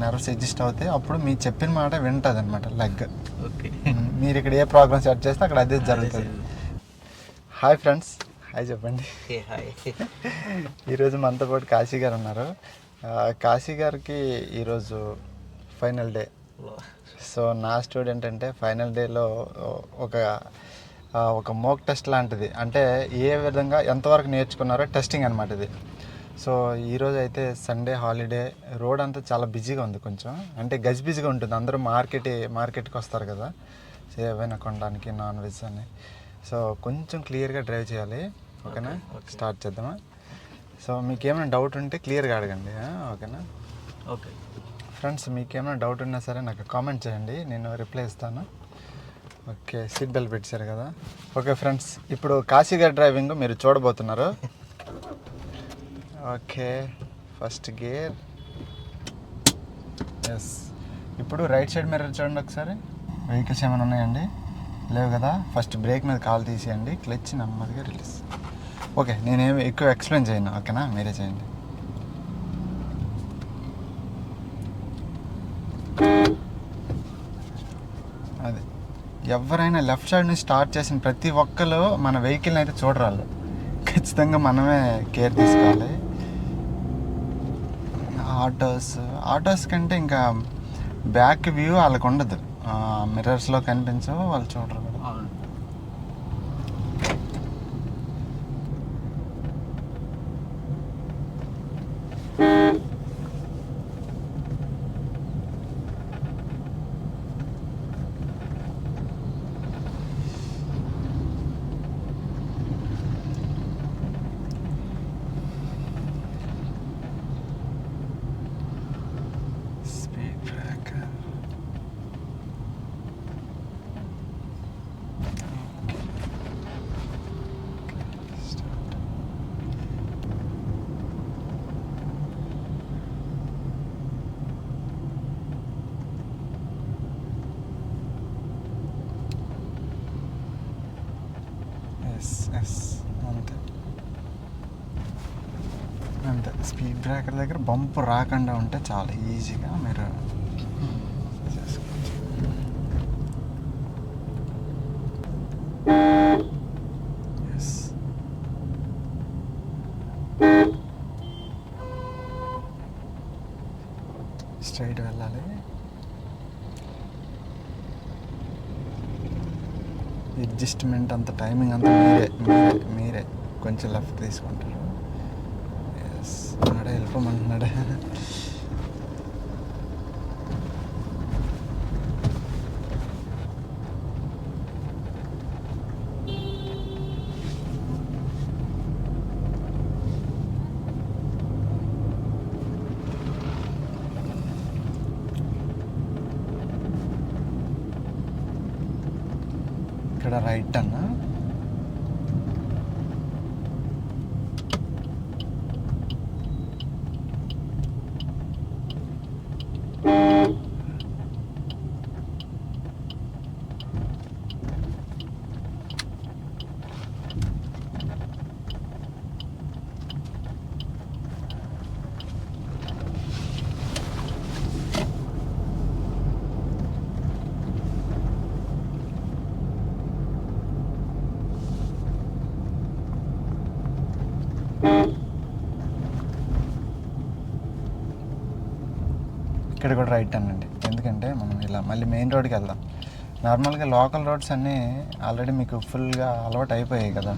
Nerves exist అవుతాయి. అప్పుడు మీరు చెప్పిన మాట వింటుంది అనమాట లెగ్. ఓకే. మీరు ఇక్కడ ఏ ప్రోగ్రామ్ సెట్ చేస్తే అక్కడ అదే జరుగుతుంది. Hi friends. హాయ్ చెప్పండి. ఈరోజు మనతో పాటు కాశీ గారు ఉన్నారు. కాశీ గారికి ఈరోజు ఫైనల్ డే. సో నా స్టూడెంట్ అంటే ఫైనల్ డేలో ఒక ఒక మోక్ టెస్ట్ లాంటిది. అంటే ఏ విధంగా ఎంతవరకు నేర్చుకున్నారో టెస్టింగ్ అనమాట ఇది. సో ఈరోజు అయితే సండే హాలిడే రోడ్ అంతా చాలా బిజీగా ఉంది కొంచెం. అంటే గజిబిజిగా ఉంటుంది. అందరూ మార్కెట్ మార్కెట్కి వస్తారు కదా. సో ఏవైనా కొనడానికి నాన్ వెజ్ అని. సో కొంచెం క్లియర్గా డ్రైవ్ చేయాలి. ఓకేనా స్టార్ట్ చేద్దామా? సో మీకు ఏమైనా డౌట్ ఉంటే క్లియర్గా అడగండి ఓకేనా ఓకే ఫ్రెండ్స్ మీకు ఏమైనా డౌట్ ఉన్నా సరే నాకు కామెంట్ చేయండి. నేను రిప్లై ఇస్తాను. ఓకే సీట్ బెల్ట్ పెట్టారు కదా. ఓకే ఫ్రెండ్స్ ఇప్పుడు కాశీ గారి డ్రైవింగ్ మీరు చూడబోతున్నారు. Okay first gear. ఎస్ ఇప్పుడు రైట్ సైడ్ మిర్రర్ చూడండి ఒకసారి. వెహికల్స్ ఏమైనా ఉన్నాయండి? లేవు కదా? ఫస్ట్ బ్రేక్ మీద కాల్ తీసేయండి. క్లచ్ నెమ్మదిగా రిలీజ్ ఓకే నేనేమి ఎక్కువ ఎక్స్ప్లెయిన్ చేయను. ఓకేనా మీరే చేయండి. అది. ఎవరైనా లెఫ్ట్ సైడ్ నుంచి స్టార్ట్ చేసిన ప్రతి ఒక్కరు మన వెహికల్ని అయితే చూడరాళ్ళు. ఖచ్చితంగా మనమే కేర్ తీసుకోవాలి. ఆటోస్ ఆటోస్ కంటే ఇంకా బ్యాక్ వ్యూ వాళ్ళకు ఉండదు మిర్రర్స్లో కనిపించవు వాళ్ళు చూడరు కూడా అవును స్పీడ్ బ్రేకర్ ఎస్ ఎస్ అంతే అంతే స్పీడ్ బ్రేకర్ దగ్గర? బంప్ రాకుండా ఉంటే చాలా ఈజీగా మీరు చేసుకోవచ్చు. ఎస్ స్ట్రైట్ వెళ్ళాలి. అడ్జస్ట్మెంట్ అంత టైమింగ్ అంతా మీరే మీరే మీరే. కొంచెం లెఫ్ట్ తీసుకుంటారు. അപ്പം മണ്ണട റൈറ്റാണ് ఇక్కడ కూడా రైట్ అనండి. ఎందుకంటే మనం ఇలా మళ్ళీ మెయిన్ రోడ్కి వెళ్దాం. నార్మల్గా లోకల్ రోడ్స్ అన్నీ ఆల్రెడీ మీకు ఫుల్గా అలవాటు అయిపోయాయి కదా.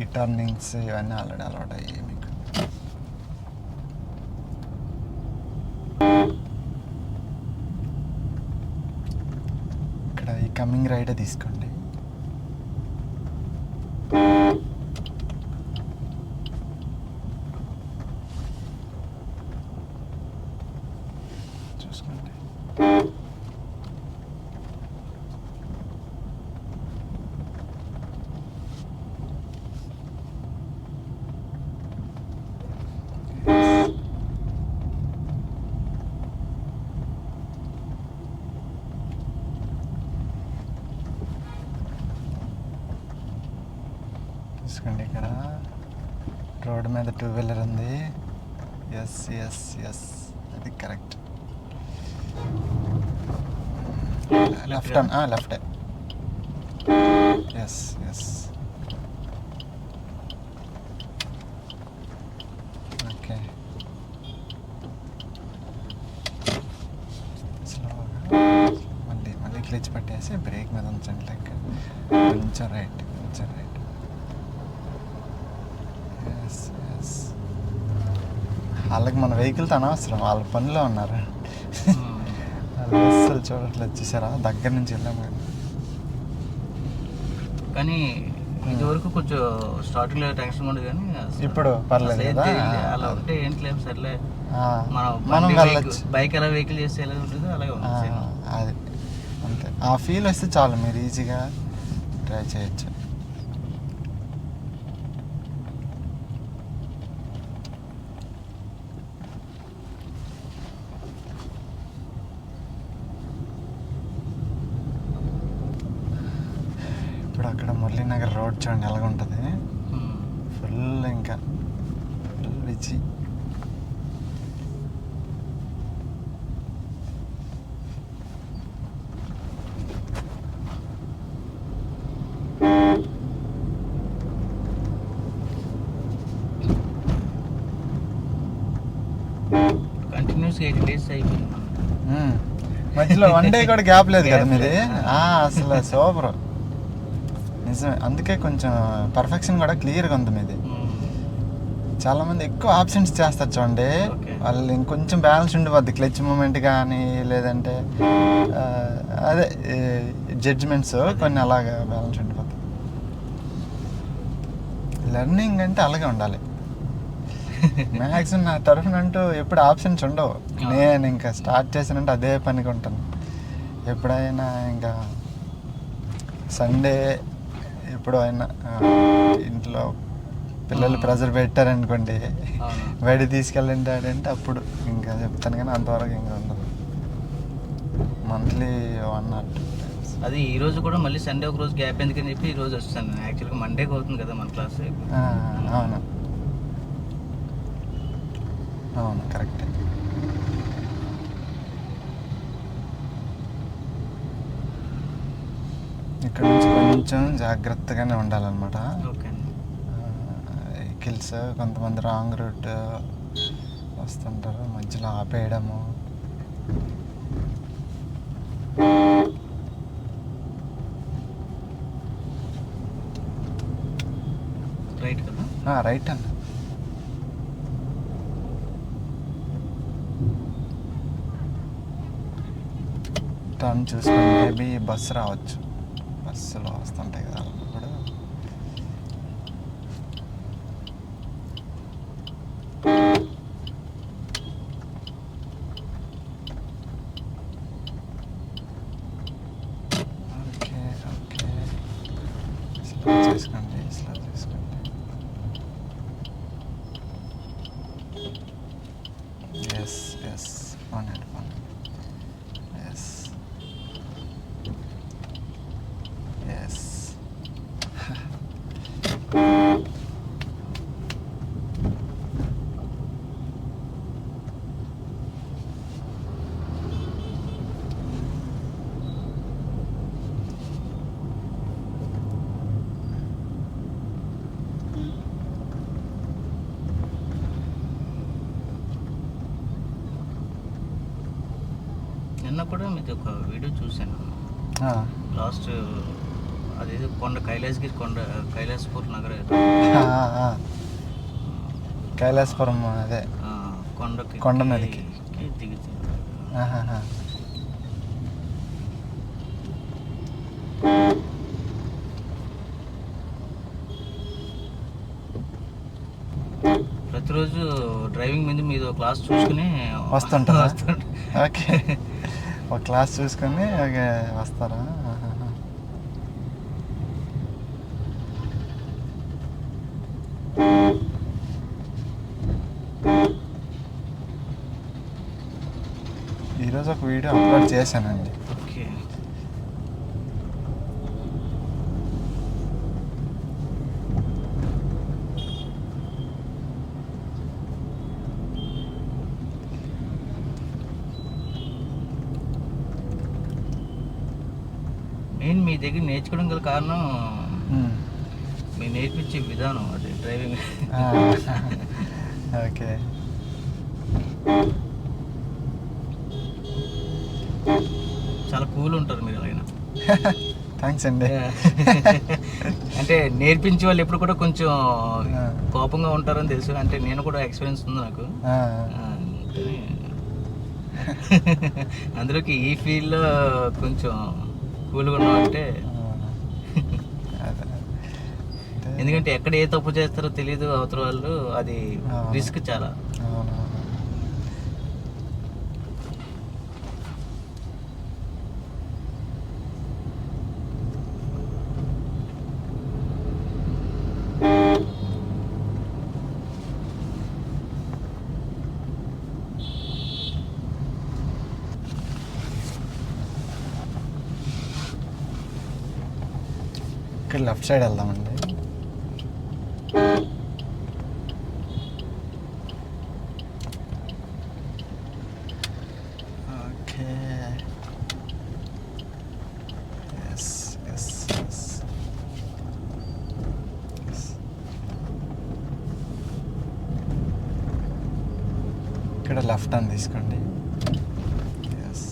ఈ టర్నింగ్స్ ఇవన్నీ ఆల్రెడీ అలవాటు అయ్యాయి మీకు. ఇక్కడ ఈ కమింగ్ రైడే తీసుకోండి. చూసుకోండి చూసుకోండి ఇక్కడ. రోడ్డు మీద టూ వీలర్ ఉంది. ఎస్ ఎస్ ఎస్ అది correct left on left yes yes okay స్లోగా మళ్ళీ మళ్ళీ క్లిచ్ పట్టేసి బ్రేక్ మీద ఉంచండి లైక్ కొంచెం రైట్ కొంచెం రైట్ ఎస్ ఎస్ వాళ్ళకి మన వెహికల్తో అనవసరం వాళ్ళ పనిలో ఉన్నారు. Hmm. అస్సలు చూడట్లేదు చూసారా? దగ్గర నుంచి వెళ్ళాము కానీ కానీ ఇది వరకు కొంచెం స్టార్టింగ్లో టెన్షన్ ఉండదు కానీ ఇప్పుడు పర్లేదు. అలా ఉంటే ఏం లేదు సర్లే. మనం బైక్ ఎలా వెహికల్ చేస్తే ఎలా ఉంటుందో అలాగే సేమ్. అది. అంతే. ఆ ఫీల్ వస్తే చాలు మీరు ఈజీగా ట్రై చేయొచ్చు ఇప్పుడు అక్కడ మురళీనగర్ రోడ్ చూడండి ఎలాగుంటుంది ఉమ్. ఫుల్ ఇంకా full busy continuous eight days అయిపోయింది మనకి. మ్మ్. మధ్యలో వన్ డే కూడా గ్యాప్ లేదు కదా మీది అసలు సూపర్ నిజమే. అందుకే కొంచెం పర్ఫెక్షన్ కూడా క్లియర్గా ఉంది మీది. చాలా మంది ఎక్కువ ఆప్షన్స్ చేస్తారు చూడండి. వాళ్ళు ఇంకొంచెం బ్యాలెన్స్ ఉండిపోద్ది క్లచ్ మూమెంట్ కానీ లేదంటే అదే జడ్జ్మెంట్స్ కొన్ని అలాగా బ్యాలెన్స్ ఉండిపోతాయి. లెర్నింగ్ అంటే అలాగే ఉండాలి. మ్యాక్సిమం నా తరఫున అంటూ ఎప్పుడు ఆప్షన్స్ ఉండవు. నేను ఇంకా స్టార్ట్ చేసానంటే అదే పనికి ఉంటాను ఎప్పుడైనా ఇంకా సండే ఎప్పుడో అయినా ఆ, ఇంట్లో పిల్లలు. ప్రెజర్ పెట్టారనుకోండి. బయట తీసుకెళ్ళండి అంటే అప్పుడు ఇంకా చెప్తాను కానీ అంతవరకు ఇంకా ఉండదు. Monthly one or two times అది ఈ రోజు కూడా మళ్ళీ సండే ఒక రోజు గ్యాప్ ఎందుకని చెప్పి ఈ రోజు వస్తాను. యాక్చువల్గా మండేకి అవుతుంది కదా మన క్లాస్ అవును. అవును కరెక్టే ఇక్కడ నుంచి కొంచెం జాగ్రత్తగానే ఉండాలన్నమాట. వెహికల్స్ కొంతమంది రాంగ్ రూట్ వస్తుంటారు మధ్యలో ఆపేయడము. రైట్ కదా? రైట్ అన్న. టర్న్ చూసుకొని మేబీ బస్సు రావచ్చు. బస్సులో వస్తుంటాయి కదా అలా కూడా ఓకే ఓకే స్లో చేసుకోండి స్లో చేసుకోండి yes yes one and one yes yes నిన్న కూడా మీది ఒక వీడియో చూశాను లాస్ట్ అదేదో కొండ కైలాసగిరి కొండ కైలాసపూర్ నగర. కైలాసపురం అదే కొండ మీదకి. ఎక్కి దిగుతుంది. ప్రతిరోజు డ్రైవింగ్ మీద మీద క్లాస్ చూసుకుని వస్తుంటారా? వస్తుంటా. ఓకే ఒక క్లాస్ చూసుకొని ఓకే వస్తారా? ఈరోజు ఒక వీడియో అప్లోడ్ చేశానండి. మెయిన్ మీ దగ్గర నేర్చుకోవడం గల కారణం. మీరు నేర్పించే విధానం అది డ్రైవింగ్ ఓకే. చాలా కూల్ ఉంటారు మీరు అలాగే థ్యాంక్స్ అండి. అంటే నేర్పించే వాళ్ళు ఎప్పుడు కూడా కొంచెం. కోపంగా ఉంటారని తెలుసు అంటే నేను కూడా ఎక్స్పీరియన్స్ ఉంది నాకు. అందులోకి ఈ ఫీల్డ్లో కొంచెం కూల్గా. అంటే- ఎందుకంటే ఎక్కడ ఏ తప్పు చేస్తారో తెలియదు అవతల వాళ్ళు అది. రిస్క్ చాలా ఇక్కడ లెఫ్ట్ సైడ్ వెళ్దామండి. ఓకే. ఎస్ ఎస్ ఎస్ ఇక్కడ లెఫ్ట్ అని తీసుకోండి. ఎస్.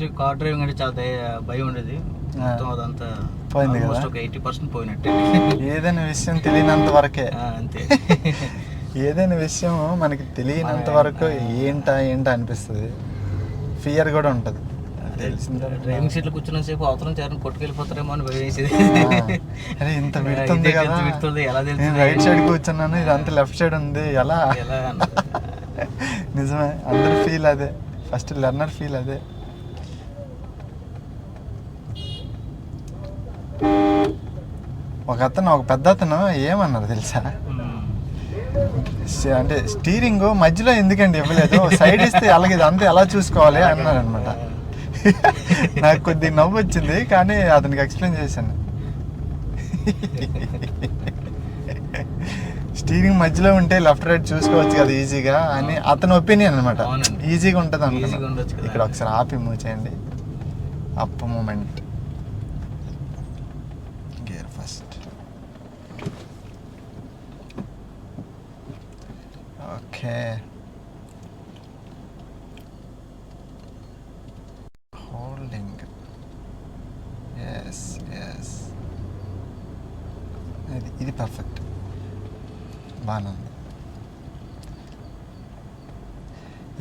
యాక్చువల్లీ కార్ డ్రైవింగ్ అంటే చాలా భయం ఉండేది. మొత్తం అదంతా పోయింది ఒక ఎయిటీ పర్సెంట్ పోయినట్టే. ఏదైనా విషయం తెలియనంత వరకే. అంతే. ఏదైనా విషయం మనకి తెలియనంత వరకు ఏంటా ఏంటా అనిపిస్తుంది. ఫియర్ కూడా ఉంటుంది. డ్రైవింగ్ సీట్లో కూర్చున్న సేపు అవతరం చేరని కొట్టుకెళ్ళిపోతారేమో అని భయం వేసేది. అరే ఇంత ఇదే పెడుతుంది కదా. పెడుతుంది, ఎలా తెలుస్తుంది? రైట్ సైడ్ కూర్చున్నాను ఇదంతా లెఫ్ట్ సైడ్ ఉంది ఎలా. నిజమే అందరు ఫీల్ అదే. ఫస్ట్ లెర్నర్ ఫీల్ అదే. ఒక అతను ఒక పెద్ద అతను ఏమన్నారు తెలుసా? అంటే స్టీరింగ్ మధ్యలో ఎందుకండి ఇవ్వలేదు? సైడ్ ఇస్తే అలాగే ఇదంతా ఎలా చూసుకోవాలి అన్నారు అనమాట నాకు కొద్ది నవ్వు వచ్చింది కానీ అతనికి ఎక్స్ప్లెయిన్ చేశాను. స్టీరింగ్ మధ్యలో ఉంటే లెఫ్ట్ రైట్ చూసుకోవచ్చు కదా ఈజీగా అని అతని ఒపీనియన్ అనమాట. ఈజీగా ఉంటుంది ఈజీగా అనుకున్నా ఉండొచ్చు కదా. ఇక్కడ ఒకసారి ఆపి మూవ్ చేయండి up moment gear first okay holding yes yes ఇది ఇది పర్ఫెక్ట్ బాగానే ఉంది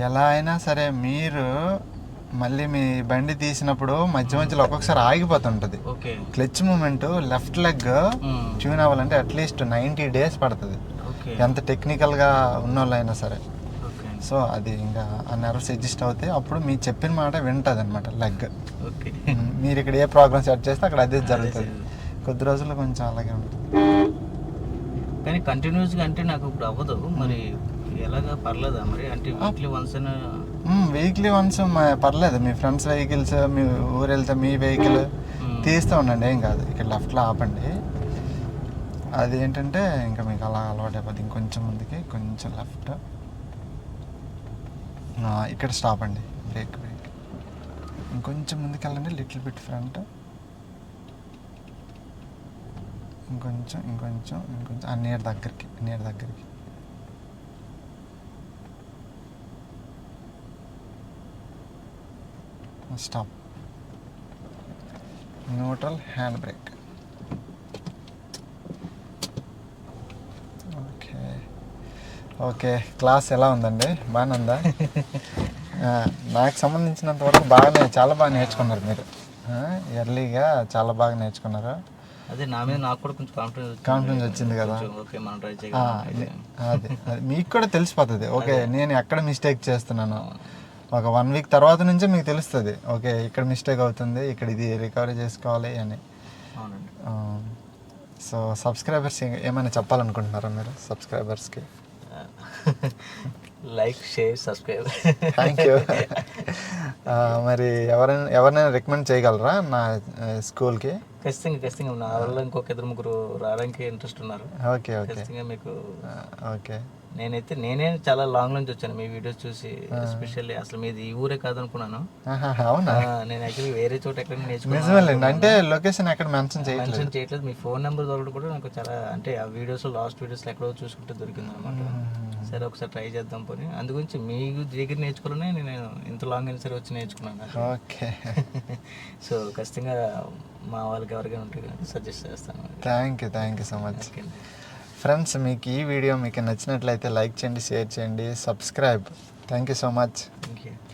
ఎలా అయినా సరే మీరు మళ్ళీ మీ బండి తీసినప్పుడు మధ్య మధ్యలో ఒక్కొక్కసారి ఆగిపోతుంటుంది. Clutch moment left leg. Tune అవ్వాలంటే అట్లీస్ట్ నైంటీ డేస్ పడుతుంది. ఎంత టెక్నికల్గా ఉన్నోళ్ళైనా సరే. సో అది ఇంకా ఆ నర్వ్స్ అడ్జస్ట్ అవుతాయి అప్పుడు మీరు చెప్పిన మాట వింటుంది అనమాట లెగ్. ఓకే మీరు ఇక్కడ ఏ ప్రోగ్రామ్ సెట్ చేస్తే అక్కడ అదే జరుగుతుంది. జరుగుతుంది. కొద్ది రోజుల్లో కొంచెం అలాగే ఉంటుంది. కానీ కంటిన్యూస్గా అంటే నాకు ఇప్పుడు అవ్వదు. మరి ఎలాగా పర్లేదా? మరి అంటే వీక్లీ వన్స్ వీక్లీ వన్స్ పర్లేదు. మీ ఫ్రెండ్స్ వెహికల్స్ మీ ఊరు వెళ్తే మీ వెహికల్ తీస్తూ ఉండండి. ఏం కాదు. ఇక్కడ లెఫ్ట్లో ఆపండి. అది ఏంటంటే ఇంకా మీకు అలా అలవాటు అయిపోతుంది ఇంకొంచెం ముందుకి కొంచెం లెఫ్ట్. ఇక్కడ స్టాప్ అండి. Brake brake. ఇంకొంచెం ముందుకు వెళ్ళండి. Little bit front. ఇంకొంచెం ఇంకొంచెం ఇంకొంచెం. ఆ నీరు దగ్గరికి నీడ దగ్గరికి. Stop neutral hand brake okay okay class ఎలా ఉందండి? బాగానే ఉందా? నాకు సంబంధించినంత వరకు బాగానే చాలా బాగా నేర్చుకున్నారు మీరు. ఎర్లీగా చాలా బాగా నేర్చుకున్నారు. అదే నా మీద నాకు కూడా కొంచెం కాన్ఫిడెన్స్ Confidence వచ్చింది కదా. ఓకే మనం ట్రై అదే మీకు కూడా తెలిసిపోతుంది. ఓకే నేను ఎక్కడ మిస్టేక్ చేస్తున్నాను? ఒక వన్ వీక్ తర్వాత నుంచే మీకు తెలుస్తుంది. ఓకే ఇక్కడ మిస్టేక్ అవుతుంది ఇక్కడ ఇది రికవరీ చేసుకోవాలి అని. సో సబ్స్క్రైబర్స్ ఏమైనా చెప్పాలనుకుంటున్నారా మీరు? సబ్స్క్రైబర్స్కి like share subscribe thank you మరి ఎవరైనా ఎవరినైనా రికమెండ్ చేయగలరా? నా స్కూల్కి ఖచ్చితంగా ఖచ్చితంగా. నా వల్ల ఇంకొక ఇద్దరు ముగ్గురు రావడానికి ఇంట్రెస్ట్ ఉన్నారు. Okay okay. ఖచ్చితంగా మీకు ఓకే. నేనైతే నేనే చాలా లాంగ్ నుంచి వచ్చాను. మీ వీడియోస్ చూసి ఎస్పెషల్లీ అసలు మీది ఈ ఊరే కాదనుకున్నాను. అవునా? నేను యాక్చువల్లీ వేరే చోట ఎక్కడ నేర్చుకున్నాను అంటే లొకేషన్ ఎక్కడ మెన్షన్ చేయట్లేదు. మెన్షన్ చేయట్లేదు. మీ ఫోన్ నెంబర్ దొరకడం కూడా నాకు చాలా అంటే ఆ వీడియోస్ లాస్ట్ వీడియోస్ ఎక్కడో చూసుకుంటే దొరికింది అనమాట సరే ఒకసారి ట్రై చేద్దాం పోనీ. అందుగురించి మీ దగ్గర నేర్చుకోవాలనే నేను ఇంత లాంగ్ అయినా సరే వచ్చి నేర్చుకున్నాను ఓకే. సో ఖచ్చితంగా మా వాళ్ళకి ఎవరికైనా ఉంటే సజెస్ట్ చేస్తాను. Thank you thank you so much friends మీకు ఈ వీడియో మీకు నచ్చినట్లయితే లైక్ చేయండి షేర్ చేయండి subscribe thank you so much thank you